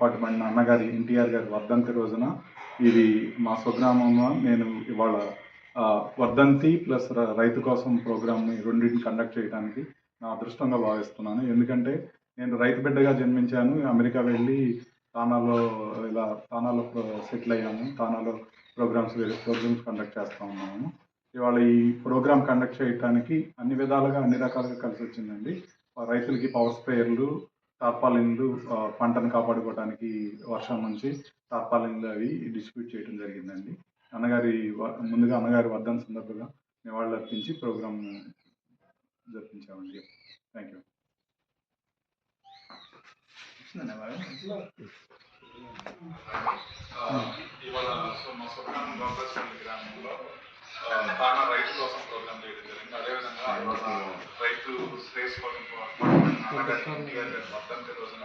పాటు పడిన అన్నగారి ఎన్టీఆర్ గారి వర్ధంతి రోజున ఇది మా స్వగ్రామంలో నేను ఇవాళ వర్ధంతి ప్లస్ రైతు కోసం ప్రోగ్రామ్ని రెండింటిని కండక్ట్ చేయడానికి నా అదృష్టంగా భావిస్తున్నాను. ఎందుకంటే నేను రైతు బిడ్డగా జన్మించాను. అమెరికా వెళ్ళి తానాలో ఇలా తానాలో సెటిల్ అయ్యాను. తానాలో ప్రోగ్రామ్స్ వేరే ప్రోగ్రామ్స్ కండక్ట్ చేస్తూ ఉన్నాము ఇవాళ ఈ ప్రోగ్రామ్ కండక్ట్ చేయడానికి అన్ని విధాలుగా అన్ని రకాలుగా కలిసి వచ్చిందండి రైతులకి పవర్ స్ప్రేయర్లు టార్పాలిన్లు పంటను కాపాడుకోవడానికి వర్షం నుంచి టార్పాలిన్లు అవి డిస్ట్రిబ్యూట్ చేయడం జరిగిందండి. అన్నగారి ముందుగా అన్నగారి వర్ధన సందర్భంగా నివాళులు అర్పించి ప్రోగ్రామ్ జరిపించామండి. Thank you. ఇవాళ రైతు శ్రేయస్ కోసం వర్ధంతి రోజున